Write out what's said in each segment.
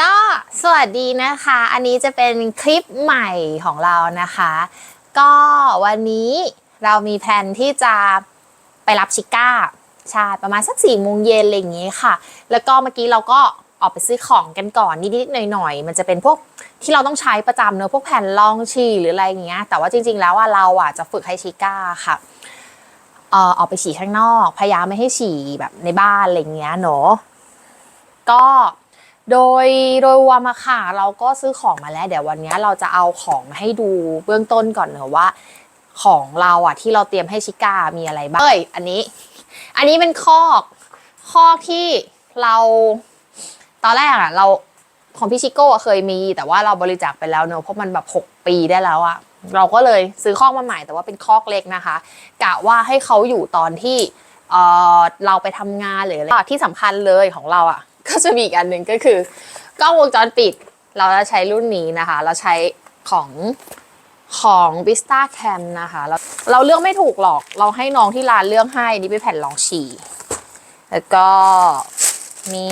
ก็สวัสดีนะคะ อันนี้จะเป็นคลิปใหม่ของเรานะคะ ก็วันนี้เรามีแผนที่จะไปรับชิก้าใช่ประมาณสักสี่โมงเย็นอะไรอย่างงี้ค่ะ แล้วก็เมื่อกี้เราก็ออกไปซื้อของกันก่อนนิดๆหน่อยๆ มันจะเป็นพวกที่เราต้องใช้ประจำเนอะพวกแผ่นรองฉี่หรืออะไรอย่างเงี้ย แต่ว่าจริง ๆ แล้วว่าเราอะจะฝึกให้ชิก้าค่ะเอ่อออกไปฉี่ข้างนอก พยายามไม่ให้ฉี่แบบในบ้านอะไรอย่างเงี้ยเนอะก็ โดยโดยรวมอะค่ะเราก็ซื้อของมาแล้ว เดี๋ยววันนี้เราจะเอาของมาให้ดูเบื้องต้นก่อนเนอะว่า ของเราอะที่เราเตรียมให้ชิก้ามีอะไรบ้างเอ้ยอันนี้ อันนี้เป็นคอกคอกที่เราตอนแรกอะเราของพี่ชิโก้เคยมี แต่ว่าเราบริจาคไปแล้วเนอะเพราะมันแบบหกปีได้แล้วอะเราก็เลยซื้อคอกมาใหม่แต่ว่าเป็นคอกเล็กนะคะกะว่าให้เขาอยู่ตอนที่เเราไปทำงานหรืออะไรที่สำคัญเลยของเราอะ ก็จะมีอีกอันหนึ่งก็คือกล้องวงจรปิด เราจะใช้รุ่นนี้นะคะ เราใช้ของของ v i s t a Cam นะคะเราเราเลือกไม่ถูกหรอก เราให้น้องที่ร้านเลือกให้นี่เป็นแผ่นรองฉี่แล้วก็มี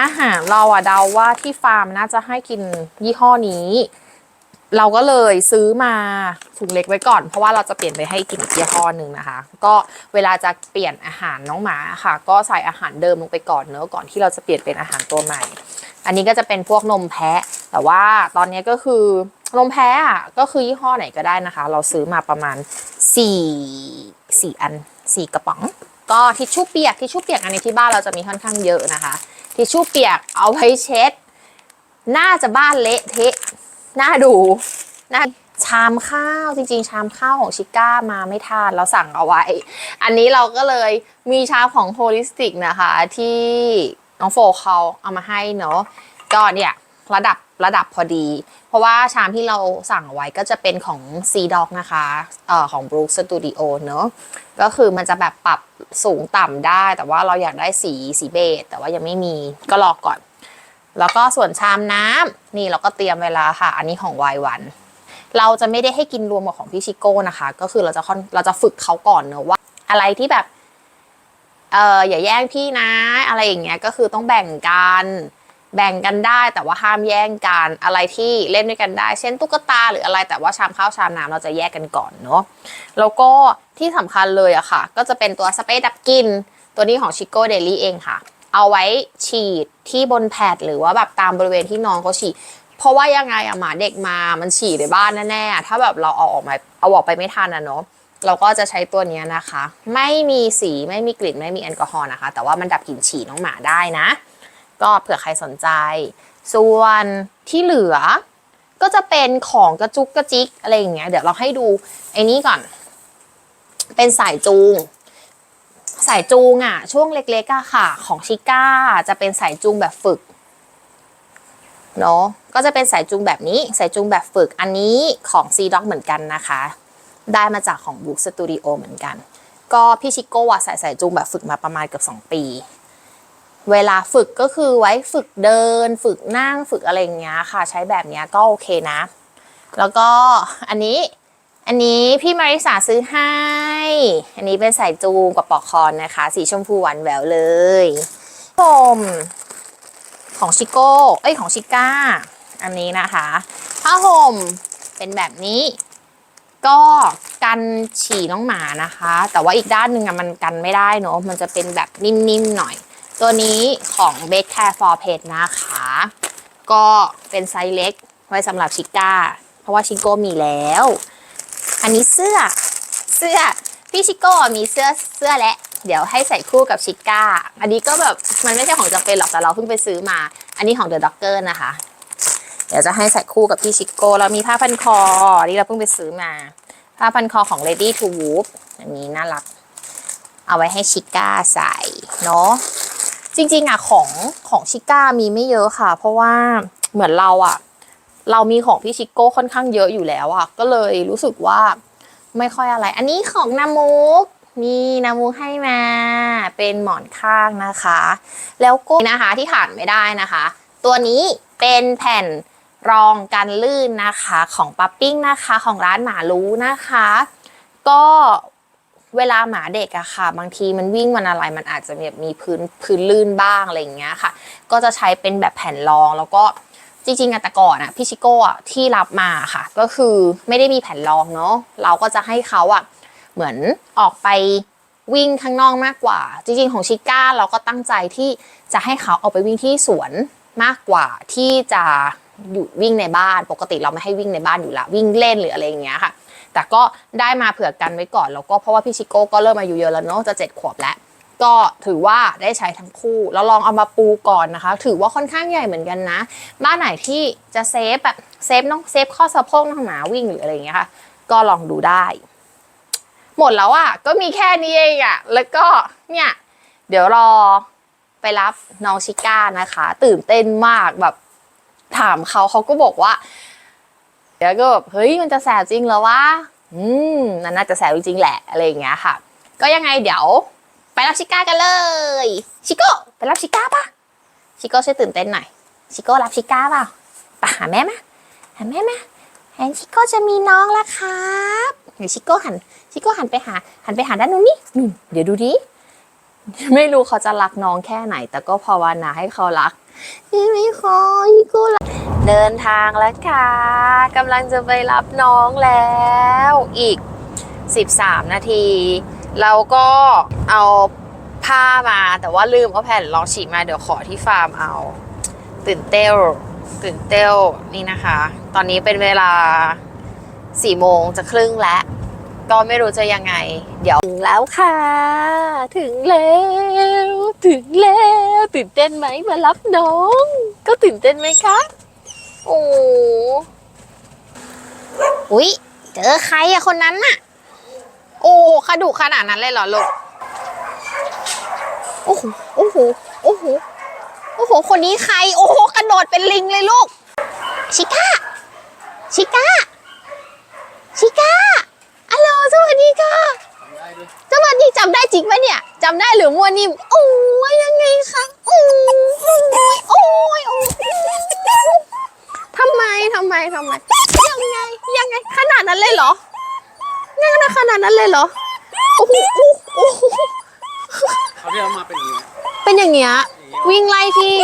อาหารเราอะเดาว่าที่ฟาร์มน่าจะให้กินยี่ห้อนี้ เราก็เลยซื้อมาถุงเล็กไว้ก่อน เพราะว่าเราจะเปลี่ยนไปให้กินอีกยี่ห้อหนึ่งนะคะ ก็เวลาจะเปลี่ยนอาหารน้องหมาค่ะ ก็ใส่อาหารเดิมลงไปก่อนเนอะก่อนที่เราจะเปลี่ยนเป็นอาหารตัวใหม่ อันนี้ก็จะเป็นพวกนมแพะ แต่ว่าตอนนี้ก็คือนมแพะอะก็คือยี่ห้อไหนก็ได้นะคะ เราซื้อมาประมาณ4 4อัน4กระป๋อง ก็ทิชชู่เปียกทิชชู่เปียกอันนี้ที่บ้านเราจะมีค่อนข้างเยอะนะคะทิชชู่เปียกเอาไว้เช็ด น่าจะบ้านเละเทะ น่าดูน่าชามข้าวจริงๆ ชามข้าวของชิก้ามาไม่ทานเราสั่งเอาไว้ อันนี้เราก็เลยมีชามของโฮลิสติกนะคะ ที่น้องโฟเขาเอามาให้เนาะก็เนี่ยระดับระดับพอดี เพราะว่าชามที่เราสั่งเอาไว้ก็จะเป็นของ C Dog นะคะเอ่อของ Brook Studio เนาะก็คือมันจะแบบปรับสูงต่ำได้ แต่ว่าเราอยากได้สีสีเบจแต่ว่ายังไม่มีก็รอก่อน แล้วก็ส่วนชามน้ำนี่เราก็เตรียมเวลาค่ะ อันนี้ของวายวัน เราจะไม่ได้ให้กินรวมกับของพี่ชิโก้นะคะ ก็คือเราจะค่อนเราจะฝึกเขาก่อนเนอะว่า อะไรที่แบบเอออย่าแย่งพี่นะ อะไรอย่างเงี้ยก็คือต้องแบ่งกันแบ่งกันได้แต่ว่าห้ามแย่งกันอะไรที่เล่นด้วยกันได้ เช่นตุ๊กตาหรืออะไรแต่ว่าชามข้าวชามน้ำเราจะแยกกันก่อนเนาะแล้วก็ที่สำคัญเลยอะค่ะ ก็จะเป็นตัวสเปรย์ดับกลินตัวนี้ของชิโก้เดลี่เองค่ะ เอาไว้ฉีดที่บนแพดหรือว่าแบบตามบริเวณที่น้องเขาฉีด เพราะว่ายังไงอะหมาเด็กมามันฉี่ในบ้านแน่ๆถ้าแบบเราเอาออกมาเอาออกไปไม่ทันอะเนาะเราก็จะใช้ตัวนี้นะคะ ไม่มีสีไม่มีกลิ่นไม่มีแอลกอฮอล์นะคะ แต่ว่ามันดับกลิ่นฉี่น้องหมาได้นะ ก็เผื่อใครสนใจ ส่วนที่เหลือ ก็จะเป็นของกระจุกกระจิกอะไรอย่างเงี้ยเดี๋ยวเราให้ดูไอ้นี้ก่อน เป็นสายจูง สายจูงอะช่วงเล็กๆอะค่ะ ของชิก้าจะเป็นสายจูงแบบฝึกเนาะก็จะเป็นสายจูงแบบนี้สายจูงแบบฝึกอันนี้ของ C Dog เหมือนกันนะคะ ได้มาจากของ Book Studio เหมือนกัน ก็พี่ชิโก้อะใส่สายจูงแบบฝึกมาประมาณเกือบ2 ปี เวลาฝึกก็คือไว้ฝึกเดิน ฝึกนั่งฝึกอะไรอย่างเงี้ยค่ะ ใช้แบบเนี้ยก็โอเคนะ แล้วก็อันนี้ อันนี้พี่มาริสาซื้อให้ อันนี้เป็นสายจูงกับปลอกคอนนะคะ สีชมพูหวานแหววเลยผมของชิโก้ เอ้ยของชิก้า อันนี้นะคะผ้าห่มเป็นแบบนี้ ก็กันฉี่น้องหมานะคะ แต่ว่าอีกด้านหนึ่งอะมันกันไม่ได้เนอะมันจะเป็นแบบนิ่มๆหน่อย ตัวนี้ของ b e d Care for Pet นะคะ ก็เป็นไซส์เล็กไว้สำหรับชิก้า เพราะว่าชิโก้มีแล้ว อันนี้เสื้อเสื้อพี่ชิโก้มีเสื้อเสื้อและ เดี๋ยวให้ใส่คู่กับชิก้า อันนี้ก็แบบมันไม่ใช่ของจำเป็นหรอกแต่เราเพิ่งไปซื้อมา อันนี้ของ The Docker นะคะ เดี๋ยวจะให้ใส่คู่กับพี่ชิโก้แล้วมีผ้าพันคออันนี้เราเพิ่งไปซื้อมา ผ้าพันคอของ Lady to Whoop อันนี้น่ารัก เอาไว้ให้ชิก้าใส่เนาะจริงๆอะของของชิก้ามีไม่เยอะค่ะ เพราะว่าเหมือนเราอะ เรามีของพี่ชิโก้ค่อนข้างเยอะอยู่แล้วอะก็เลยรู้สึกว่าไม่ค่อยอะไร อันนี้ของนามุกนี่นามุกให้มาเป็นหมอนข้างนะคะ แล้วก็นะคะที่ขาดไม่ได้นะคะ ตัวนี้เป็นแผ่นรองกันลื่นนะคะของปั๊ปปิ้งนะคะของร้านหมารู้นะคะ ก็เวลาหมาเด็กอะค่ะ บางทีมันวิ่งมันอะไรมันอาจจะแบบมีพื้นพื้นลื่นบ้างอะไรอย่างเงี้ยค่ะ ก็จะใช้เป็นแบบแผ่นรองแล้วก็ จริงๆอะแต่ก่อนอะพี่ชิโก้อะที่รับมาค่ะ ก็คือไม่ได้มีแผ่นรองเนาะเราก็จะให้เขาอะเหมือนออกไปวิ่งข้างนอกมากกว่า จริงๆของชิก้าเราก็ตั้งใจที่จะให้เขาออกไปวิ่งที่สวนมากกว่าที่จะอยู่วิ่งในบ้าน ปกติเราไม่ให้วิ่งในบ้านอยู่ละวิ่งเล่นหรืออะไรอย่างเงี้ยค่ะ แต่ก็ได้มาเผื่อกันไว้ก่อนแล้วก็เพราะว่าพี่ชิโก้ก็เริ่มอายุเยอะแล้วเนาะจะเจ็ดขวบแล้ว ก็ถือว่าได้ใช้ทั้งคู่แล้วลองเอามาปูก่อนนะคะ ถือว่าค่อนข้างใหญ่เหมือนกันนะ บ้านไหนที่จะเซฟแบบเซฟน้องเซฟข้อสะโพกน้องหมาวิ่งหรืออะไรอย่างเงี้ยค่ะ ก็ลองดูได้ หมดแล้วอะ่ะ ก็มีแค่นี้เองอะ่ะ แล้วก็เนี่ย เดี๋ยวรอไปรับน้องชิก้านะคะ ตื่นเต้นมากแบบถามเขาเขาก็บอกว่าเดี๋ยวก็แบบเฮ้ยมันจะแสบจริงเหรอวะอืมนั่นน่าจะแสบจริงแหละอะไรอย่างเงี้ยค่ะ ก็ยังไงเดี๋ยว ไปรับชิก้ากันเลย ชิโก้ไปรับชิก้าปะชิโก้ช่วยตื่นเต้นหน่อย ชิโก้รับชิก้าเปล่าไปหาแม่มาหาแม่มาแอนชิโก้จะมีน้องแล้วครับเดี๋ยวชิโก้หัน ชิโก้หันไปหา หันไปหาด้านนู้นนี่นู่นเดี๋ยวดูดิไม่รู้เขาจะรักน้องแค่ไหน แต่ก็ภาวนาให้เขารักนี่ไม่ขอชิโก้รักเดินทางแล้วค่ะกำลังจะไปรับน้องแล้ว อีก 13 นาที เราก็เอาผ้ามาแต่ว่าลืมเอาแผ่นรองฉีกมาเดี๋ยวขอที่ฟาร์มเอา ตื่นเต้วตื่นเต้วนี่นะคะ ตอนนี้เป็นเวลา4โมงจะครึ่งแล้ว ก็ไม่รู้จะยังไง เดี๋ยวถึงแล้วค่ะ ถึงแล้ว ถึงแล้ว ตื่นเต้นไหมมารับน้อง ก็ตื่นเต้นไหมคะโอ้อุ๊ยเจอใครอะคนนั้นน่ะ โอ้ขดุขนาดนั้นเลยเหรอลูกโอ้โหโอ้โหโอ้โหโอ้โห คนนี้ใคร โอ้โห กระโดดเป็นลิงเลยลูก ชิก้า ชิก้า ชิก้าอัลโหลสวัสดีค่ะสวัสดีจำได้จริงปะเนี่ยจำได้หรือมัวนิ่มโอ้ยยังไงคะโอ้ยโอ้ยโอ้ยทำไมทำไมทำไมยังไงยังไงขนาดนั้นเลยเหรอ ยังไงขนาดนั้นเลยเหรอ โอ้โหโอ้โหเขาที่เรามาเป็นอย่างนี้เป็นอย่างเงี้ย วิ่งไล่พี่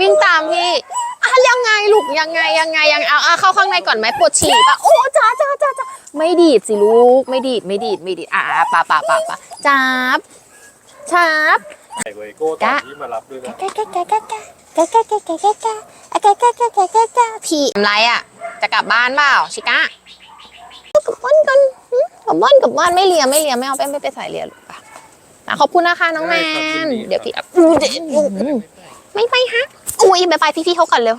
วิ่งตามพี่อะยังไงลูกยังไงยังไงยังเอาเอาเข้าข้างในก่อนไหมปวดฉี่ปะโอ้จ้าจ้าจ้าจ้าไม่ดีดสิลูก ไม่ดีดไม่ดีดไม่ดีดอะอะปะปะปะปะจับจับใส่เวโก้ตอนที่มารับด้วยนะกะกะกะกะกะกะกะกะกะกะกะอะกะกะกะกะกะกะพี่ทำไรอะ จะกลับบ้านเปล่าชิก้ากลับบ้านกันหึ กลับบ้านกลับบ้านไม่เลียไม่เลียไม่เอาไปไม่ไปใส่เลียลูกปะอะขอบคุณนะคะน้องแมนเดี๋ยวพี่อะอู้เดี๋ยวอู้ไม่ไปฮะอุ้ยบายบายพี่ๆเขาก่อนเร็ว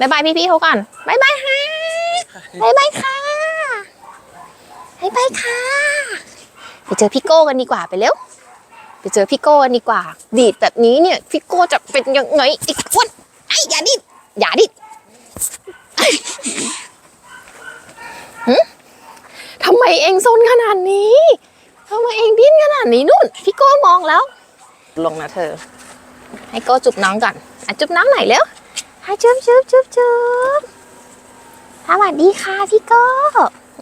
บายบายพี่ๆเขาก่อนบายบายฮะบายบายค่ะบายบายค่ะไปเจอพี่โก้กันดีกว่าไปเร็วไปเจอพี่โก้กันดีกว่า ดีดแบบนี้เนี่ยพี่โก้จะเป็นยังไงอีกวันไอ้อย่าดิดอย่าดิดไอ้หึทำไมเองซนขนาดนี้ทำไมเองดิ้ นขนาดนี้นู่น พี่โก้มองแล้ว ลงนะเธอ ให้โก้จุบน้องก่อนอะจุบน้องหน่อยเร็วให้จุบจุบจุบจุบสวัสดีค่ะพี่โก้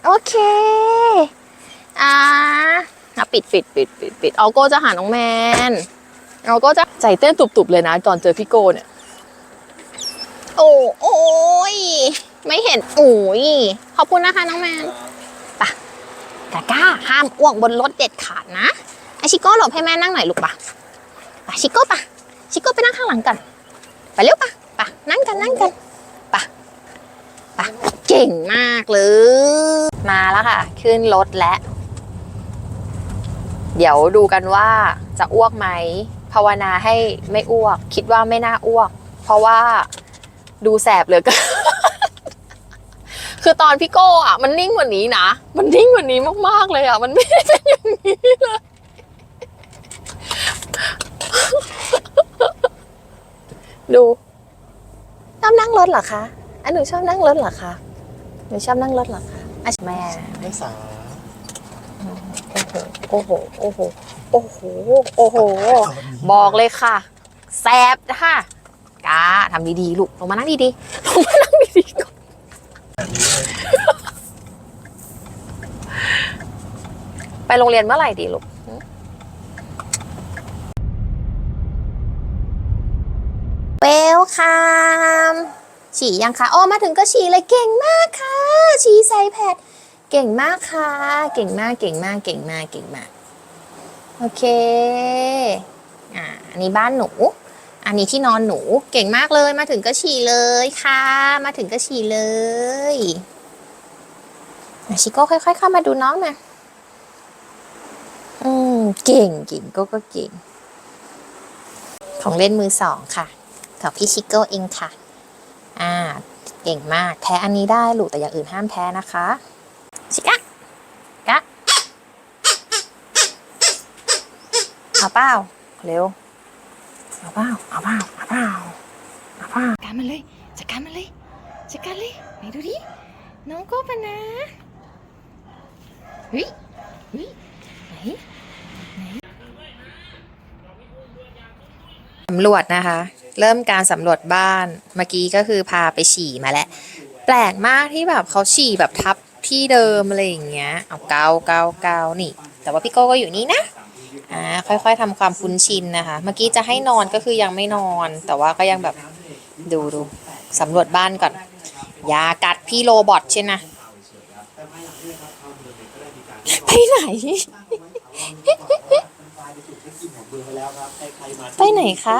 โอเค อ่าอะปิดปิดปิดปิดปิดเอาโก้จะหาน้องแมนเอาโก้จะใจเต้นตุบๆเลยนะตอนเจอพี่โก้เนี่ย โอ้โอ้ยไม่เห็นโอ้ยขอบคุณนะคะน้องแมนปะ กาก้าห้ามอ้วกบนรถเด็ดขาดนะไอชิโก้หลบให้แม่นั่งหน่อยลูกปะปะชิโก้ปะชิโก้ไปนั่งข้างหลังกันไปเร็วปะปะนั่งกันนั่งกันปะปะเก่งมากเลย มาแล้วค่ะ ขึ้นรถแล้วเดี๋ยวดูกันว่าจะอ้วกไหมภาวนาให้ไม่อ้วก คิดว่าไม่น่าอ้วก เพราะว่าดูแสบเหลือเกิน คือตอนพี่โก้อะมันนิ่งกว่านี้นะ มันนิ่งกว่านี้มากๆเลยอะมันไม่ได้เป็นอย่างนี้เลยดูชอบนั่งรถเหรอคะอันหนูชอบนั่งรถเหรอคะหนูชอบนั่งรถเหรอคะอะแม่ไม่สาโอ้โห โอ้โห โอ้โห โอ้โห บอกเลยค่ะ แซบค่ะกาทำดีๆ ลูก ลงมานั่งดีๆ ลงมานั่งดีๆก่อน ไปโรงเรียนเมื่อไหร่ดีลูกเวลคัมฉี่ยังคะอ๋อมาถึงก็ฉี่เลยเก่งมากค่ะ ฉี่ใส่แพดเก่งมากค่ะ เก่งมากเก่งมากเก่งมากเก่งมาก โอเค อ่าอันนี้บ้านหนู อันนี้ที่นอนหนูเก่งมากเลย มาถึงก็ฉี่เลยค่ะ มาถึงก็ฉี่เลยชิโก้ค่อย ๆ เข้ามาดูน้องนะอืมเก่งเก่งก็ก็เก่ง ของเล่นมือสองค่ะของพี่ชิโก้เองค่ะ อ่า เก่งมากแพ้อันนี้ได้ลูกแต่อย่างอื่นห้ามแพ้นะคะชิกะกะเอาเปล่าเร็ว เอาเปล่าเอาเปล่าเอาเปล่าเอาเปล่าจัดการมันเลยจัดการมันเลยจัดการเลยไหนดูดิน้องโก้ปะนะเฮ้ยเฮ้ยไหนไหนสำรวจนะคะ เริ่มการสำรวจบ้านเมื่อกี้ก็คือพาไปฉี่มาแล้วแปลกมากที่แบบเขาฉี่แบบทับที่เดิมอะไรอย่างเงี้ย เอาเกาเกาเกานี่ แต่ว่าพี่โก้ก็อยู่นี่นะ อ่าค่อยๆทำความคุ้นชินนะคะ เมื่อกี้จะให้นอนก็คือยังไม่นอน แต่ว่าก็ยังแบบดูดูสำรวจบ้านก่อน อย่ากัดพี่โรบอทใช่นะไปไหน ไปไหนคะ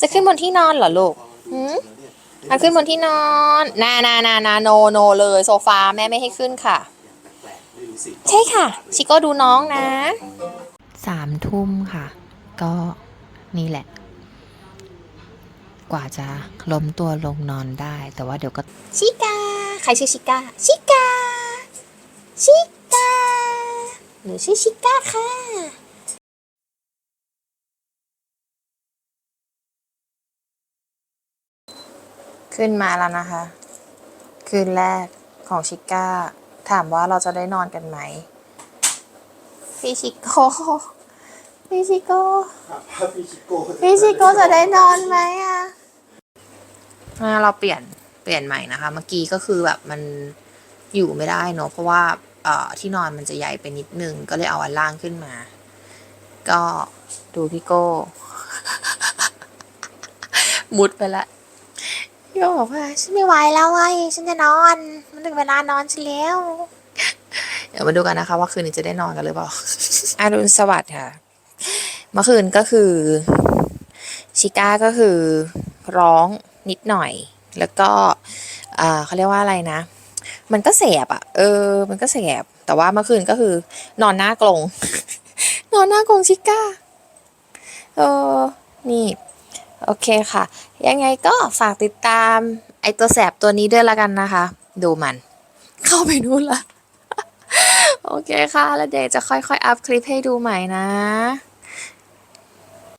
จะขึ้นบนที่นอนเหรอลูกหืมเอาขึ้นบนที่นอนนานานานาโนโนเลยโซฟาแม่ไม่ให้ขึ้นค่ะ ใช่ค่ะ ชิโก้ดูน้องนะ สามทุ่มค่ะ ก็นี่แหละ กว่าจะล้มตัวลงนอนได้ แต่ว่าเดี๋ยวก็ชิกาใครชื่อชิกาชิกาชิกาหรือชื่อชิกาค่ะขึ้นมาแล้วนะคะ คืนแรกของชิก้า ถามว่าเราจะได้นอนกันไหม พี่ชิโก้พี่ชิโก้พี่ชิโก้พี่ชิโก้จะได้นอนไหมอะอ่าเราเปลี่ยนเปลี่ยนใหม่นะคะ เมื่อกี้ก็คือแบบมันอยู่ไม่ได้เนอะเพราะว่าเอ่อที่นอนมันจะใหญ่ไปนิดนึง ก็เลยเอาอันล่างขึ้นมา ก็ดูพี่โก้มุดไปละพี่โก้บอกว่าฉันไม่ไหวแล้วไอ้ยฉันจะนอน มันถึงเวลานอนฉันแล้ว เดี๋ยวมาดูกันนะคะ ว่าคืนนี้จะได้นอนกันหรือเปล่าอารุณสวัสดิ์ค่ะ เมื่อคืนก็คือชิก้าก็คือร้องนิดหน่อย แล้วก็เอ่อเขาเรียกว่าอะไรนะ มันก็แสบอะ่ะเออ มันก็แสบแต่ว่าเมื่อคืนก็คือ นอนหน้ากลง นอนหน้ากลงชิก้าเออนี่ โอเคค่ะ ยังไงก็ฝากติดตาม ไอตัวแสบตัวนี้ด้วยละกันนะคะ ดูมัน เข้าไปนู่นละ โอเคค่ะ แล้วเดี๋ยวจะค่อยๆ อัพคลิปให้ดูใหม่นะ